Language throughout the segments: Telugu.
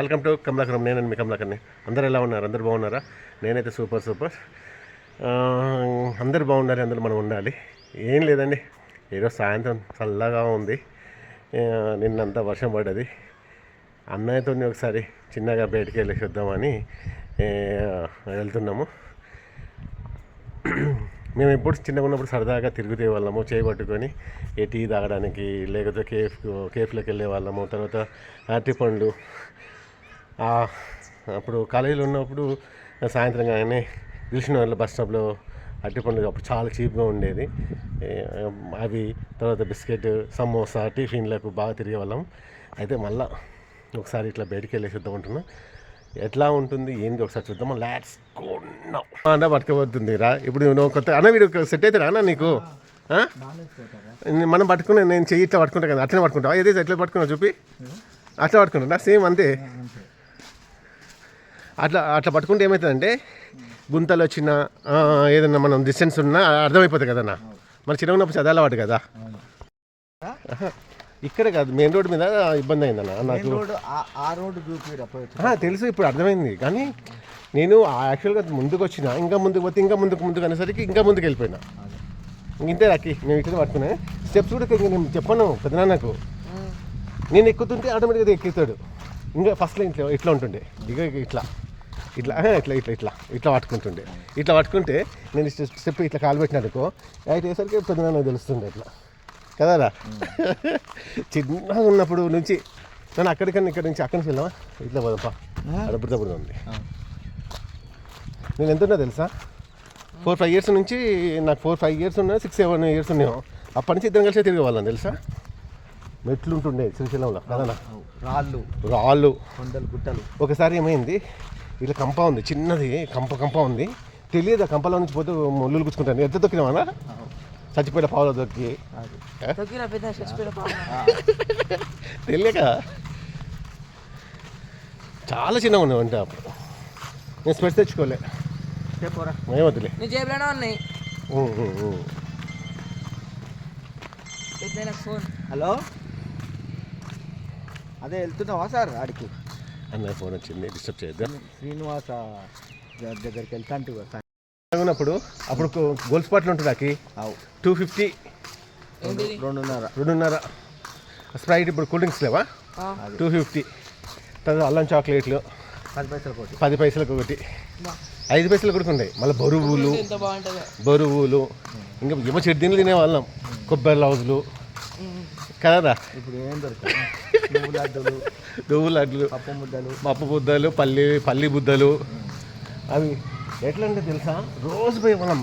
వెల్కమ్ టు కమలాకరం నేను మీ కమలాకర్ని అందరు ఎలా ఉన్నారు? అందరు బాగున్నారా? నేనైతే సూపర్ సూపర్. అందరు బాగున్నారు అందరూ మనం ఉండాలి. ఏం లేదండి. ఈరోజు సాయంత్రం చల్లగా ఉంది. నిన్నంతా వర్షం పడ్డది. అన్నయ్యతో ఒకసారి చిన్నగా బయటికి వెళ్ళి వద్దామని వెళ్తున్నాము. మేము ఎప్పుడు చిన్నగా ఉన్నప్పుడు సరదాగా తిరుగుతే వాళ్ళము చేయబట్టుకొని ఏ టీ తాగడానికి లేకపోతే కేఫ్ కేఫ్లోకి వెళ్ళే వాళ్ళము తర్వాత అరటి పండ్లు అప్పుడు కాలేజీలో ఉన్నప్పుడు సాయంత్రం కానీ తెలిసిన వాళ్ళ బస్ స్టాప్లో అరటి పండ్లు అప్పుడు చాలా చీప్గా ఉండేది. అవి తర్వాత బిస్కెట్ సమోసా టిఫిన్లకు బాగా తిరిగే వాళ్ళం అయితే మళ్ళా ఒకసారి ఇట్లా బయటికి వెళ్ళి చూద్దాం అంటున్నా. ఎట్లా ఉంటుంది? ఏంది? ఒకసారి చూద్దాం లాట్స్ కొన్నాం అన్న పట్టుకోబోతుంది. రా ఇప్పుడు నువ్వు కొత్త అన్న వీడు సెట్ అవుతారా అన్న నీకు? మనం పట్టుకున్నా నేను చెయ్యి ఇట్లా పట్టుకుంటా కదా అట్లనే పట్టుకుంటావా? ఏదైతే ఎట్లా పట్టుకున్నావు? చూపి. అట్లా పట్టుకుంటా సేమ్ అంతే. అట్లా అట్లా పట్టుకుంటే ఏమవుతుందంటే గుంతలు వచ్చినా ఏదన్నా మనం డిస్టెన్స్ ఉన్నా అర్థమైపోతుంది కదన్నా మన చిన్న ఉన్నప్పుడు చదవాలవాడు కదా. ఇక్కడ కాదు మెయిన్ రోడ్ మీద ఇబ్బంది అయిందన్న నాకు. తెలుసు ఇప్పుడు అర్థమైంది. కానీ నేను యాక్చువల్గా ముందుకు వచ్చిన ఇంకా ముందుకు పోతే ఇంకా ముందుకు ముందుకు అనేసరికి ఇంకా ముందుకు వెళ్ళిపోయినా. ఇంతే రాకి నేను ఇట్లా పట్టుకున్నా. స్టెప్స్ కూడా ఇంకా నేను చెప్పను పెద్దనాన్నకు. నేను ఎక్కుతుంటే ఆటోమేటిక్గా ఎక్కుతాడు ఇంకా ఫస్ట్లో ఇట్లా ఇట్లా ఉంటుండే. ఇక ఇట్లా. ఇట్లా ఇట్లా ఇట్లా ఇట్లా ఇట్లా పట్టుకుంటుండే. ఇట్లా పట్టుకుంటే నేను స్టెప్ ఇట్లా కాలు పెట్టినట్టుకో అయితే వేసరికి పెద్దనాన్న తెలుస్తుండే ఇట్లా. కదరా చిన్నగా ఉన్నప్పుడు నుంచి నన్ను అక్కడికన్నా ఇక్కడ నుంచి అక్కడి నుంచి వెళ్ళావా? ఇట్లా పోదప్పా అడబుడితే ఉంది. నేను ఎంత ఉన్నా తెలుసా? ఫోర్ ఫైవ్ ఇయర్స్ నుంచి నాకు ఫోర్ ఫైవ్ ఇయర్స్ ఉన్నా సిక్స్ సెవెన్ ఇయర్స్ ఉన్నాయో అప్పటి నుంచి ఇద్దరం కలిసి తిరిగే వాళ్ళం తెలుసా? మెట్లు ఉంటుండే శ్రీశైలంలో కదనా రాళ్ళు. రాళ్ళు. కొండలు గుట్టలు. ఒకసారి ఏమైంది? ఇట్లా కంప ఉంది చిన్నది కంప కంప ఉంది. తెలియదు ఆ కంపలో నుంచి పోతే ముళ్ళులు గుచ్చుకుంటాను ఎంత దొక్కినామన్నా చచ్చిపోయిన పావులో పాము తెలియక? చాలా చిన్నగా ఉన్నావు అంటే అప్పుడు. నేను స్పెట్స్ తెచ్చుకోలే. ఉన్నాయి. ఫోన్. హలో? అదే వెళ్తున్నావా సార్ ఆడికి? అన్న ఫోన్ వచ్చింది డిస్టర్బ్ చేయొద్దు? శ్రీనివాస గారి దగ్గరికి వెళ్తాంటి సార్ ఉన్నప్పుడు అప్పుడు గోల్డ్ స్పాట్లు ఉంటుంది అకి టూ ఫిఫ్టీ రెండున్నర. రెండున్నర. స్ప్రైట్ ఇప్పుడు కూల్ డ్రింక్స్ లేవా? టూ ఫిఫ్టీ తర్వాత అల్లం చాక్లెట్లు. పది పైసలు కోటి పది పైసలకు ఒకటి. ఐదు పైసలు కూడా ఉన్నాయి. మళ్ళీ బరువులు. ఎంత బాగుంటుందో. బరువులు. ఇంకా ఏమో చెడ్డీలు తినేవాళ్ళం. కొబ్బరి లౌజులు. కదరా ఇప్పుడు ఏం దొరుకుతాయి నువ్వు లడ్డులు నువ్వు లడ్లు పప్పు ముద్దలు. పప్పు బుద్దలు పల్లి పల్లి బుద్దలు అవి ఎట్లా అంటే తెలుసా? రోజు పోయి మనం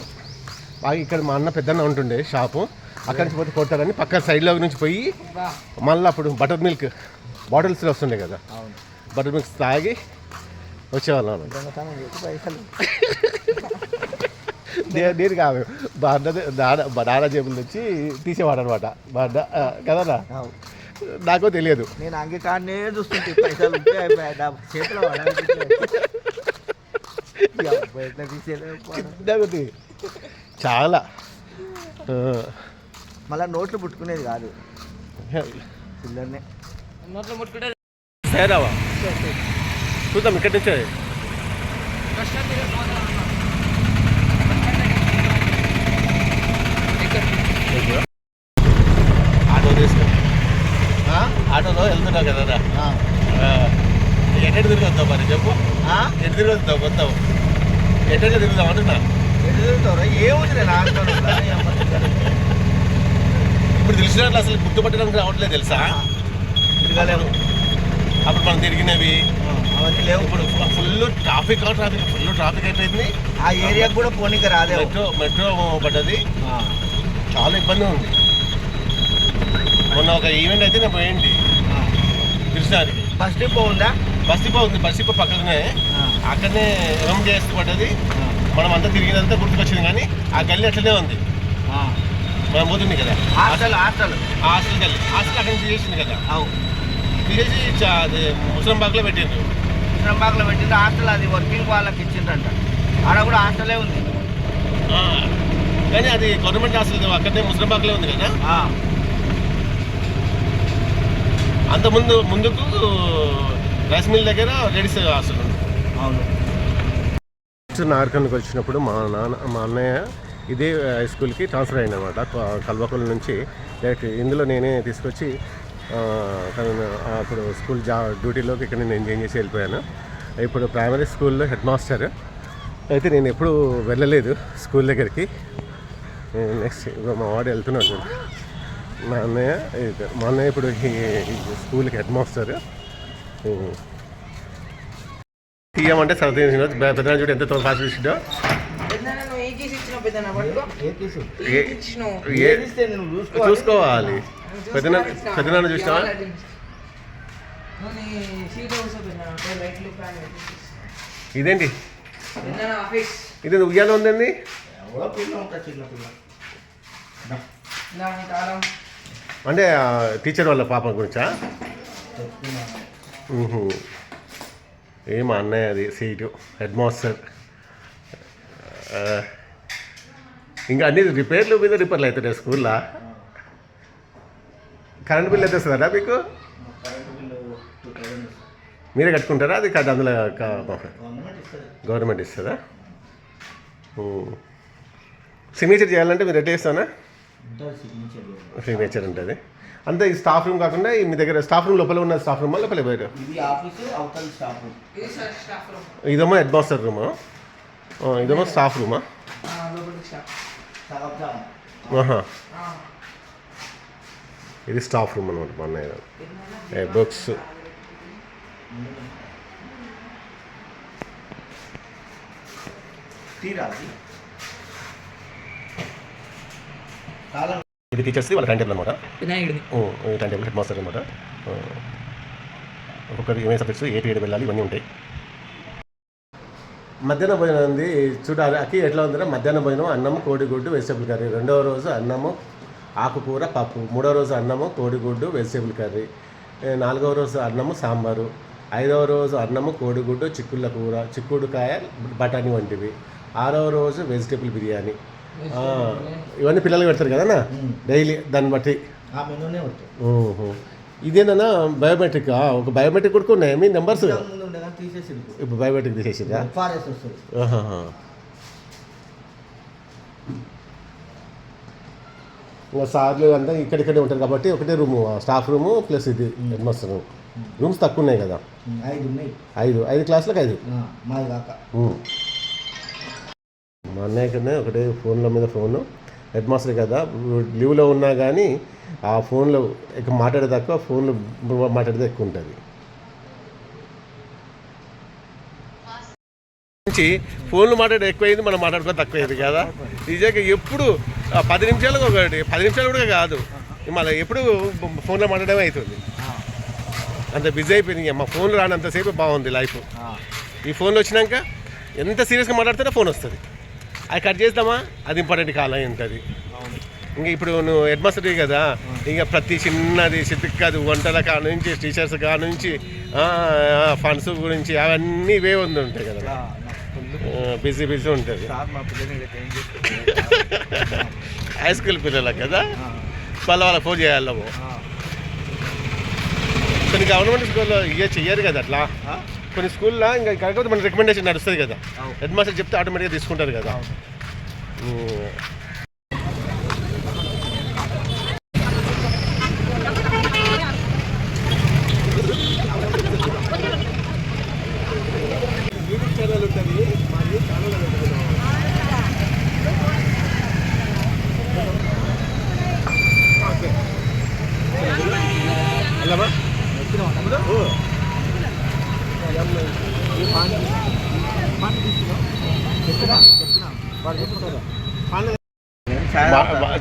బాగా ఇక్కడ మా అన్న పెద్దన్న ఉంటుండే షాపు. అక్కడి నుంచి పోతే కొడతారని పక్క సైడ్లో నుంచి పోయి మళ్ళీ అప్పుడు బటర్ మిల్క్ బాటిల్స్లో వస్తుండే కదా. అవును. బటర్ మిల్క్ తాగి వచ్చేవాళ్ళం నేను కాదు. మా అన్న నాన్న మా నాన్న జేబుల నుంచి తీసేవాడు అనమాట మా అన్న కదరా నాకో తెలియదు. నేను అంగీకారనే చూస్తుంటే పైసలు ఉంటే చేతిలో. చాలా. మళ్ళీ నోట్లు పుట్టుకునేది కాదు. చిల్లరనే. నోట్లో ముట్టుకుంటే సేరావా? చూద్దాం ఇక్కడి నుంచే పోతాం అన్న. ఆటో తీసుకో ఆ? ఆటోలో వెళ్తున్నావు కదరా ఎక్కడికి తిరుగుతావు మరి చెప్పు? ఎటు తిరుగుతావు కొత్తావు ఎక్కడికి తిరుగుతావు అంటున్నా? ఏముంది ఇప్పుడు తెలిసినట్లు అసలు గుర్తుపట్టడానికి రావట్లేదు తెలుసా? తిరగలేము. అప్పుడు మనం తిరిగినవి. అవన్నీ లేవు. ఇప్పుడు full traffic traffic. Full traffic అయిపోయింది. ఆ ఏరియాకి కూడా పోనీకి రాదేవు మెట్రో మెట్రో పడ్డది. చాలా ఇబ్బంది ఉంది. మొన్న ఒక ఈవెంట్ అయితే నేను పోయింది. కృష్ణానికి ఫస్ట్ డిపో ఉందా బస్ డిపో ఉంది బస్ డిపో పక్కనే. అక్కడనే ఎంజేఎస్ పడ్డది మనం అంతా తిరిగినంతా గుర్తుకొచ్చింది కానీ ఆ గల్లీ అట్లనే ఉంది. మనం పోతుంది కదా. Hostel hostel. హాస్టల్ గల్లీ. హాస్టల్ అక్కడి నుంచి చేసింది కదా. అవు. తీసేసి అది ముస్లిం బాగ్లో పెట్టిండ్రు. శ్రీరంబాగ్లో పెట్టింది హాస్టల్ అది వర్కింగ్ వాళ్ళకి ఇచ్చిండ్రంట. ఆడ కూడా హాస్టలే ఉంది. కానీ అది గవర్నమెంట్ హాస్టల్ అక్కడనే ముస్లిం బాగ్లో ఉంది కదా. అంత ముందు ముందుకు రైస్ మిల్ దగ్గర లేడీస్ హాస్టల్ ఉంది. అవును. నార్కన్కి వచ్చినప్పుడు మా నాన్న మా అన్నయ్య ఇదే హై స్కూల్కి ట్రాన్స్ఫర్ అయింది అనమాట కల్వకొల నుంచి డైరెక్ట్ ఇందులో నేనే తీసుకొచ్చి అప్పుడు స్కూల్ జా డ్యూటీలోకి ఇక్కడ నేను చేంజ్ చేసి వెళ్ళిపోయాను. ఇప్పుడు ప్రైమరీ స్కూల్లో హెడ్ మాస్టర్ అయితే నేను ఎప్పుడు వెళ్ళలేదు స్కూల్ దగ్గరికి. నెక్స్ట్ మా వాడు వెళ్తున్నాడు మా అన్నయ్య మా అన్నయ్య ఇప్పుడు ఈ స్కూల్కి హెడ్ మాస్టర్. తీయమంటే సరదా పెద్ద చూడు ఎంత ఫాస్ట్ చూసిండో? పెద్దనాన్న చూసుకోవాలి పెద్దనాన్న? చూసుకోవాలి. పెద్దనాన్న చూసినావా? నువ్వు నీ సీట్ కూర్చో పెద్దనా రైట్లు ఫ్యాన్ ఇదేంటి? ఇది ఉయ్యాల ఉందండి చిన్న పిల్ల. అంటే టీచర్ వాళ్ళ పాప గురించా. ఏ మా అన్నయ్య అది సీటు హెడ్ మాస్టర్. ఇంకా అన్ని రిపేర్లు మీద రిపేర్లు అవుతున్నాయి స్కూల్లో. కరెంట్ బిల్ అయితే వస్తుందా మీకు? మీరే కట్టుకుంటారా? అది కాదు అందులో గవర్నమెంట్ ఇస్తుంది. సిగ్నేచర్ చేయాలంటే మీరు ఎట్లా ఉంటుంది సిగ్నేచర్ ఉంటుంది. అంతే ఈ స్టాఫ్ రూమ్ కాకుండా ఈ మీ దగ్గర స్టాఫ్ రూమ్ లోపల ఉన్న స్టాఫ్ రూమ్ లోపల బయట. ఇది ఆఫీసు అవతల స్టాఫ్ రూమ్ ఇది సార్ స్టాఫ్ రూమ్ ఇదేమో హెడ్ మాస్టర్ రూమా ఇదేమో స్టాఫ్ రూమా ఇది స్టాఫ్ రూమ్ అనమాట మా అన్నయ్య బుక్స్ తీరాది కాలం ఇది టీచర్స్ది వాళ్ళ టైం టేబుల్ అనమాట టైం టేబుల్ హెడ్ మాస్టర్ అనమాట ఒక్కొక్కరికి ఏమేమి సబ్జెక్ట్స్ ఏ పీరియడ్ వెళ్ళాలి ఇవన్నీ ఉంటాయి. మధ్యాహ్న భోజనం ఉంది చూడాలి అక్కి ఎట్లా ఉందంటే మధ్యాహ్న భోజనం అన్నం కోడిగుడ్డు వెజిటేబుల్ కర్రీ రెండవ రోజు అన్నము ఆకుకూర పప్పు. మూడవ రోజు అన్నము కోడిగుడ్డు వెజిటేబుల్ కర్రీ నాలుగవ రోజు అన్నము సాంబారు. ఐదవ రోజు అన్నము కోడిగుడ్డు చిక్కుళ్ళ కూర చిక్కుడుకాయ బఠానీ వంటివి. ఆరవ రోజు వెజిటేబుల్ బిర్యానీ. ఇవన్నీ పిల్లలు పెడతారు కదా డైలీ దాన్ని బట్టి. ఇదేనా బయోమెట్రిక్? ఒక బయోమెట్రిక్ కూడా ఉన్నాయి. మీ నెంబర్స్? ఇప్పుడు బయోమెట్రిక్ తీసేసిందా. ఇంకా సార్లు అంతా ఇక్కడిక్కడే ఉంటారు కాబట్టి ఒకటే రూము స్టాఫ్ రూము ప్లస్ ఇది హెడ్ మాస్టర్ రూమ్. రూమ్స్ తక్కువ ఉన్నాయి కదా? ఐదు ఐదు. ఐదు క్లాసులకు ఐదు. మా అన్నయ్య కన్నా ఒకటే ఫోన్ల మీద ఫోను. హెడ్ మాస్టర్ కదా లీవ్లో ఉన్నా కానీ ఆ ఫోన్లో ఎక్కువ మాట్లాడే తక్కువ ఫోన్లో మాట్లాడితే ఎక్కువ ఉంటుంది నుంచి ఫోన్లు మాట్లాడే ఎక్కువైంది మనం మాట్లాడుకో తక్కువైంది కదా. నిజంగా ఎప్పుడు పది నిమిషాలకు ఒకటి పది నిమిషాలు కూడా కాదు. మళ్ళీ ఎప్పుడు ఫోన్లో మాట్లాడమే అవుతుంది అంత బిజీ అయిపోయింది మా ఫోన్లు రానంతసేపు బాగుంది లైఫ్. ఈ ఫోన్లో వచ్చినాక ఎంత సీరియస్గా మాట్లాడితేనే ఫోన్ వస్తుంది. అది కట్ చేద్దామా? అది ఇంపార్టెంట్ కాల్ అయి ఉంటుంది ఇంకా ఇప్పుడు నువ్వు హెడ్ మాస్టర్ కదా ఇంకా ప్రతి చిన్నది చితిక్కది వంటల కాడ నుంచి టీచర్స్ కాడ నుంచి ఫండ్స్ గురించి అవన్నీ ఇవే ఉంది ఉంటాయి కదా. బిజీ బిజీ ఉంటుంది. హై స్కూల్ పిల్లలకు కదా? వాళ్ళ వాళ్ళకి ఫోన్ చేయాలి కొన్ని గవర్నమెంట్ స్కూల్లో ఇక చెయ్యరు కదా అట్లా? కొన్ని స్కూల్లో ఇంకా కాకపోతే మన రికమెండేషన్ నడుస్తుంది కదా. హెడ్ మాస్టర్ చెప్తే ఆటోమేటిక్గా తీసుకుంటారు కదా.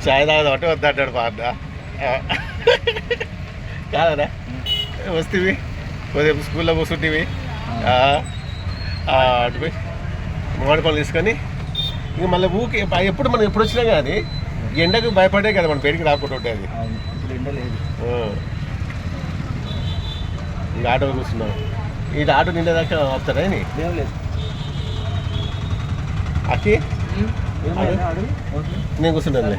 చాయ్ తాగదు అంటే వద్దంటాడు పాట కాదరా? వస్తేవి. కొద్దిసేపు స్కూల్లో కూర్చుంటేవి. అటు పోయి మామిడి పళ్ళు తీసుకొని ఇంక మళ్ళీ ఊకి ఎప్పుడు మనం ఎప్పుడు వచ్చినా కానీ ఎండకు భయపడే కదా మన బయటికి రాకుండా ఉంటుంది ఇంకా ఆటో కూర్చున్నాం. ఈ ఆటో నిండేదాకా వస్తారా అక్కి? నేను కూర్చున్నానులే.